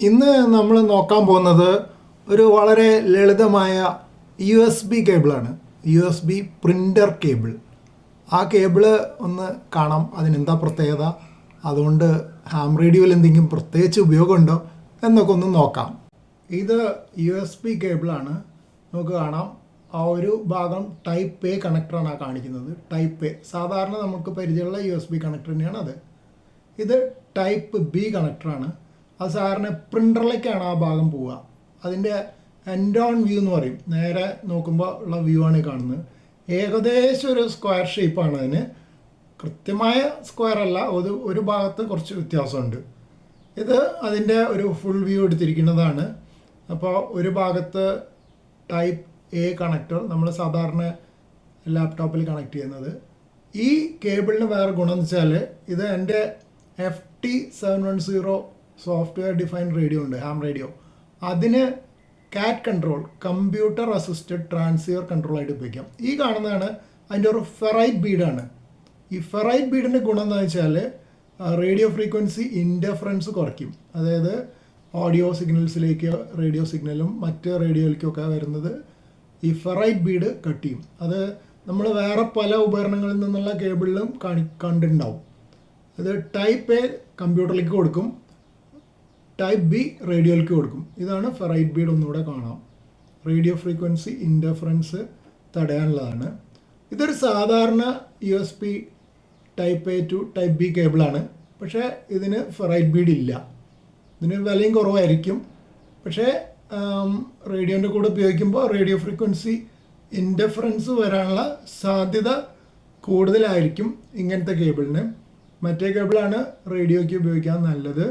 ഇന്ന് നമ്മൾ നോക്കാൻ പോകുന്നത് ഒരു വളരെ ലളിതമായ U S B കേബിളാണ് U S B printer cable ആ കേബിൾ ഒന്ന് കാണാം. അതിനെന്താ പ്രത്യേകത? അതുകൊണ്ട് ഹാം റേഡിയോയിൽ എന്തെങ്കിലും പ്രത്യേകിച്ച് ഉപയോഗമുണ്ടോ എന്നൊക്കെ ഒന്ന് നോക്കാം. ഇത് യു എസ് ബി കേബിളാണ് നമുക്ക് കാണാം. ആ ഒരു ഭാഗം ടൈപ്പ് എ കണക്ടറാണ് ആ കാണിക്കുന്നത്. ടൈപ്പ് എ സാധാരണ നമുക്ക് പരിചയമുള്ള യു എസ് ബി കണക്ടർ തന്നെയാണ് അത്. ഇത് ടൈപ്പ് ബി കണക്ടറാണ് അത് സാറിന് പ്രിന്ററിലേക്കാണ് ആ ഭാഗം പോവുക. അതിന്റെ എൻഡ് ഓൺ വ്യൂ എന്ന് പറയും. നേരെ നോക്കുമ്പോൾ ഉള്ള വ്യൂ ആണ് കാണുന്നത്. ഏകദേശം ഒരു സ്ക്വയർ ഷേപ്പാണ് അതിന്. കൃത്യമായ സ്ക്വയർ അല്ല ഒരു ഒരു ഭാഗത്ത് കുറച്ച് വ്യത്യാസമുണ്ട്. ഇത് അതിന്റെ ഒരു ഫുൾ വ്യൂ എടുത്തിരിക്കുന്നതാണ്. അപ്പോൾ ഒരു ഭാഗത്ത് ടൈപ്പ് എ കണക്ടർ നമ്മൾ സാധാരണ ലാപ്ടോപ്പിൽ കണക്ട് ചെയ്യുന്നത്. ഈ കേബിളിന് വേറെ ഗുണം എന്ന് വെച്ചാൽ ഇത് എന്റെ F T seven one zero software defined radio ഉണ്ട് ഹാം റേഡിയോ അതിന് CAT control computer assisted transceiver control ആയിട്ട് ഉപയോഗിക്കാം. ഈ കാണുന്നതാണ് അതിന്റെ ഒരു ഫെറൈറ്റ് ബീഡാണ് ഈ ഫെറൈറ്റ് ബീഡിന്റെ ഗുണം എന്താ വെച്ചാൽ റേഡിയോ ഫ്രീക്വൻസി ഇന്റർഫറൻസ് കുറയ്ക്കും. അതായത് ഓഡിയോ സിഗ്നൽസിലേക്ക് റേഡിയോ സിഗ്നലും മറ്റ് റേഡിയോയിലേക്കൊക്കെ വരുന്നത് ഈ ഫെറൈറ്റ് ബീഡ് കട്ട് ചെയ്യും. അത് നമ്മൾ വേറെ പല ഉപകരണങ്ങളിൽ നിന്നുള്ള കേബിളിലും കാണി കണ്ടിട്ടുണ്ടാവും. അത് ടൈപ്പ് എ കമ്പ്യൂട്ടറിലേക്ക് കൊടുക്കും. ടൈപ്പ് ബി റേഡിയോയിലേക്ക് കൊടുക്കും. ഇതാണ് ഫെറൈറ്റ് ബീഡ് ഒന്നുകൂടെ കാണാം. റേഡിയോ ഫ്രീക്വൻസി ഇന്റർഫറൻസ് തടയാനുള്ളതാണ്. ഇതൊരു സാധാരണ U S P type A to type B കേബിളാണ് പക്ഷേ ഇതിന് ഫെറൈറ്റ് ബീഡ് ഇല്ല. ഇതിന് വിലയും കുറവായിരിക്കും. പക്ഷേ റേഡിയോന്റെ കൂടെ ഉപയോഗിക്കുമ്പോൾ റേഡിയോ ഫ്രീക്വൻസി ഇന്റർഫറൻസ് വരാനുള്ള സാധ്യത കൂടുതലായിരിക്കും ഇങ്ങനത്തെ കേബിളിന് മറ്റേ കേബിളാണ് റേഡിയോയ്ക്ക് ഉപയോഗിക്കാൻ നല്ലത്.